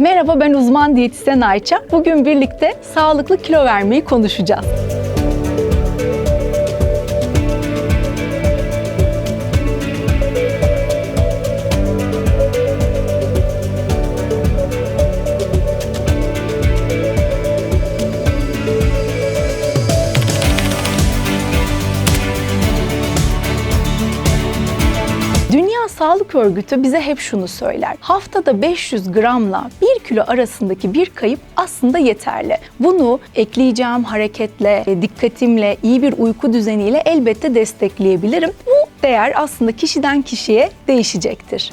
Merhaba ben uzman diyetisyen Ayça. Bugün birlikte sağlıklı kilo vermeyi konuşacağız. Sağlık Örgütü bize hep şunu söyler. Haftada 500 gramla 1 kilo arasındaki bir kayıp aslında yeterli. Bunu ekleyeceğim hareketle, e, dikkatimle, iyi bir uyku düzeniyle elbette destekleyebilirim. Bu değer aslında kişiden kişiye değişecektir.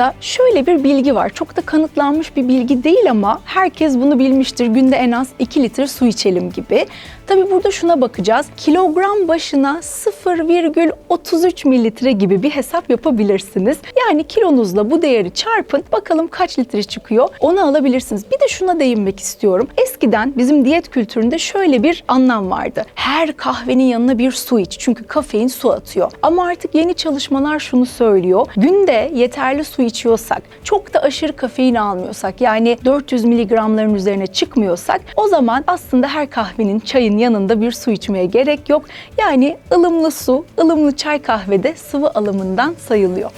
Aslında şöyle bir bilgi var. Çok da kanıtlanmış bir bilgi değil ama herkes bunu bilmiştir. Günde en az 2 litre su içelim gibi. Tabi burada şuna bakacağız. Kilogram başına 0,33 mililitre gibi bir hesap yapabilirsiniz. Yani kilonuzla bu değeri çarpın. Bakalım kaç litre çıkıyor. Onu alabilirsiniz. Bir de şuna değinmek istiyorum. Eskiden bizim diyet kültüründe şöyle bir anlam vardı. Her kahvenin yanına bir su iç. Çünkü kafein su atıyor. Ama artık yeni çalışmalar şunu söylüyor. Günde yeterli su içiyorsak, çok da aşırı kafein almıyorsak, yani 400 miligramların üzerine çıkmıyorsak o zaman aslında her kahvenin, çayın yanında bir su içmeye gerek yok. Yani ılımlı su, ılımlı çay kahvede sıvı alımından sayılıyor.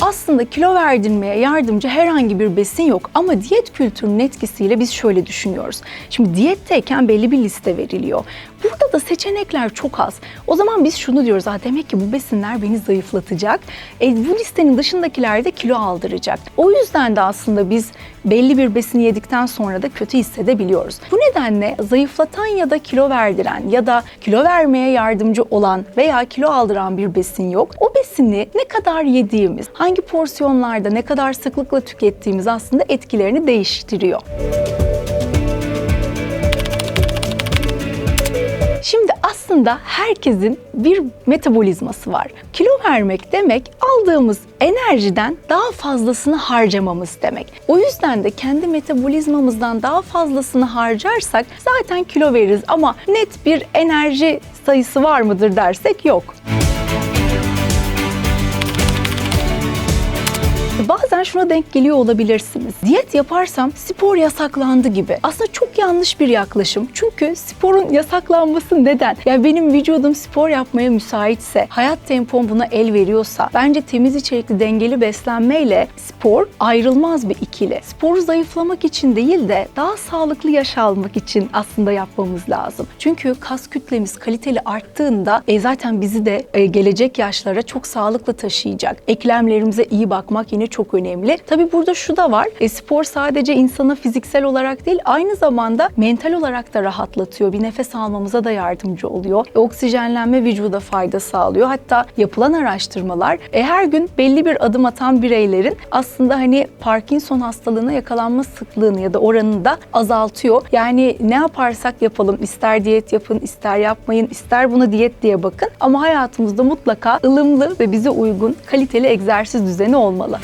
Aslında kilo verdirmeye yardımcı herhangi bir besin yok ama diyet kültürünün etkisiyle biz şöyle düşünüyoruz. Şimdi diyetteyken belli bir liste veriliyor. Burada da seçenekler çok az. O zaman biz şunu diyoruz, ha demek ki bu besinler beni zayıflatacak. E, bu listenin dışındakiler de kilo aldıracak. O yüzden de aslında biz belli bir besini yedikten sonra da kötü hissedebiliyoruz. Bu nedenle zayıflatan ya da kilo verdiren ya da kilo vermeye yardımcı olan veya kilo aldıran bir besin yok. O besini ne kadar yediğimiz, hangi porsiyonlarda ne kadar sıklıkla tükettiğimiz aslında etkilerini değiştiriyor. Şimdi aslında herkesin bir metabolizması var. Kilo vermek demek aldığımız enerjiden daha fazlasını harcamamız demek. O yüzden de kendi metabolizmamızdan daha fazlasını harcarsak zaten kilo veririz ama net bir enerji sayısı var mıdır dersek yok. Bazen şuna denk geliyor olabilirsiniz. Diyet yaparsam spor yasaklandı gibi. Aslında çok yanlış bir yaklaşım. Çünkü sporun yasaklanması neden? Yani benim vücudum spor yapmaya müsaitse, hayat tempom buna el veriyorsa, bence temiz içerikli dengeli beslenmeyle spor ayrılmaz bir ikili. Sporu zayıflamak için değil de daha sağlıklı yaş almak için aslında yapmamız lazım. Çünkü kas kütlemiz kaliteli arttığında e, zaten bizi de e, gelecek yaşlara çok sağlıklı taşıyacak. Eklemlerimize iyi bakmak yine çok önemli. Tabii burada şu da var. E, spor sadece insana fiziksel olarak değil aynı zamanda mental olarak da rahatlatıyor. Bir nefes almamıza da yardımcı oluyor. E, oksijenlenme vücuda fayda sağlıyor. Hatta yapılan araştırmalar e, her gün belli bir adım atan bireylerin aslında hani Parkinson hastalığına yakalanma sıklığını ya da oranını da azaltıyor. Yani ne yaparsak yapalım ister diyet yapın, ister yapmayın, ister buna diyet diye bakın ama hayatımızda mutlaka ılımlı ve bize uygun kaliteli egzersiz düzeni olmalı.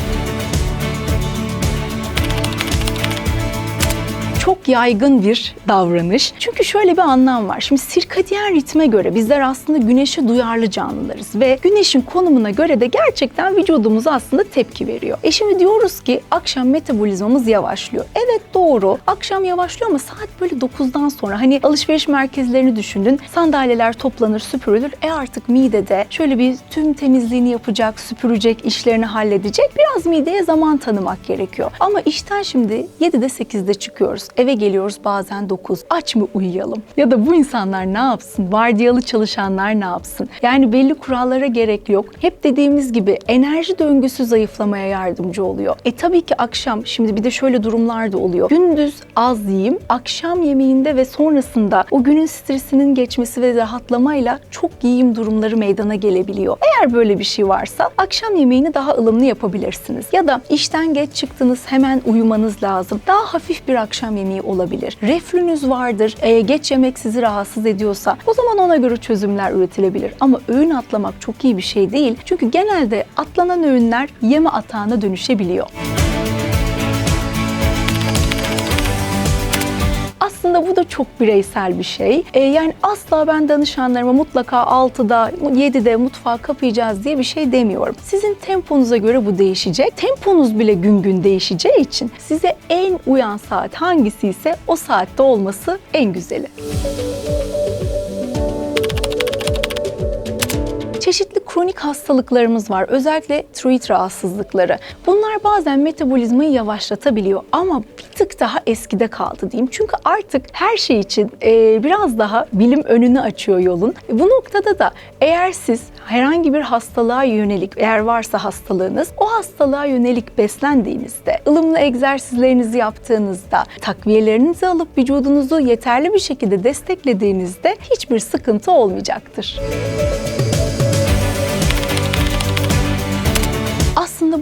Çok yaygın bir davranış. Çünkü şöyle bir anlam var. Şimdi sirkadiyen ritme göre bizler aslında güneşe duyarlı canlılarız ve güneşin konumuna göre de gerçekten vücudumuz aslında tepki veriyor. E şimdi diyoruz ki akşam metabolizmamız yavaşlıyor. Evet doğru. Akşam yavaşlıyor ama saat böyle 9'dan sonra hani alışveriş merkezlerini düşündün. Sandalyeler toplanır, süpürülür. E artık midede şöyle bir tüm temizliğini yapacak, süpürecek, işlerini halledecek. Biraz mideye zaman tanımak gerekiyor. Ama işten şimdi 7'de 8'de çıkıyoruz. Eve geliyoruz bazen 9. Aç mı uyuyalım? Ya da bu insanlar ne yapsın? Vardiyalı çalışanlar ne yapsın? Yani belli kurallara gerek yok. Hep dediğimiz gibi enerji döngüsü zayıflamaya yardımcı oluyor. E tabii ki akşam şimdi bir de şöyle durumlar da oluyor. Gündüz az yiyeyim, akşam yemeğinde ve sonrasında o günün stresinin geçmesi ve rahatlamayla çok yiyeyim durumları meydana gelebiliyor. Eğer böyle bir şey varsa akşam yemeğini daha ılımlı yapabilirsiniz. Ya da işten geç çıktınız hemen uyumanız lazım. Daha hafif bir akşam yemeği olabilir. Reflünüz vardır, e, geç yemek sizi rahatsız ediyorsa o zaman ona göre çözümler üretilebilir. Ama öğün atlamak çok iyi bir şey değil. Çünkü genelde atlanan öğünler yeme atağına dönüşebiliyor. Aslında bu da çok bireysel bir şey. E, yani asla ben danışanlarıma mutlaka 6'da, 7'de mutfağı kapayacağız diye bir şey demiyorum. Sizin temponuza göre bu değişecek. Temponuz bile gün gün değişeceği için size en uyan saat hangisi ise o saatte olması en güzeli. Çeşitli kronik hastalıklarımız var. Özellikle tiroid rahatsızlıkları. Bunlar bazen metabolizmayı yavaşlatabiliyor ama bir tık daha eskide kaldı diyeyim. Çünkü artık her şey için e, biraz daha bilim önünü açıyor yolun. Bu noktada da eğer siz herhangi bir hastalığa yönelik, eğer varsa hastalığınız, o hastalığa yönelik beslendiğinizde, ılımlı egzersizlerinizi yaptığınızda, takviyelerinizi alıp vücudunuzu yeterli bir şekilde desteklediğinizde hiçbir sıkıntı olmayacaktır.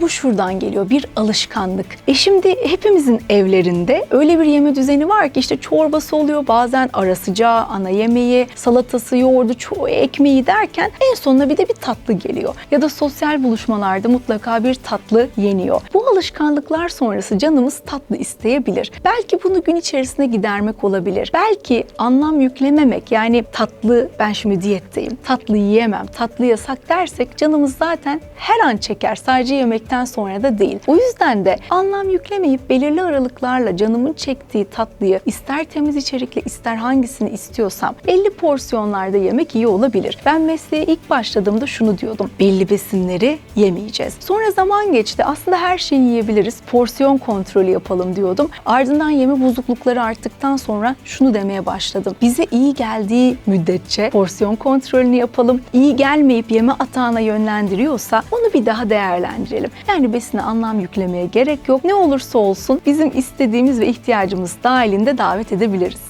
Bu şuradan geliyor bir alışkanlık. E şimdi hepimizin evlerinde öyle bir yeme düzeni var ki işte çorbası oluyor bazen ara sıcağı, ana yemeği, salatası, yoğurdu, çoğu ekmeği derken en sonuna bir de bir tatlı geliyor. Ya da sosyal buluşmalarda mutlaka bir tatlı yeniyor. Bu alışkanlıklar sonrası canımız tatlı isteyebilir. Belki bunu gün içerisinde gidermek olabilir. Belki anlam yüklememek yani tatlı ben şimdi diyetteyim, tatlı yiyemem, tatlı yasak dersek canımız zaten her an çeker. Sadece yemekten sonra da değil. O yüzden de anlam yüklemeyip belirli aralıklarla canımın çektiği tatlıyı ister temiz içerikli ister hangisini istiyorsam belli porsiyonlarda yemek iyi olabilir. Ben mesleğe ilk başladığımda şunu diyordum. Belli besinleri yemeyeceğiz. Sonra zaman geçti. Aslında her şeyi yiyebiliriz. Porsiyon kontrolü yapalım diyordum. Ardından yeme bozuklukları arttıktan sonra şunu demeye başladım. Bize iyi geldiği müddetçe porsiyon kontrolünü yapalım. İyi gelmeyip yeme atağına yönlendiriyorsa onu bir daha değerlendirelim. Yani besine anlam yüklemeye gerek yok. Ne olursa olsun bizim istediğimiz ve ihtiyacımız dahilinde davet edebiliriz.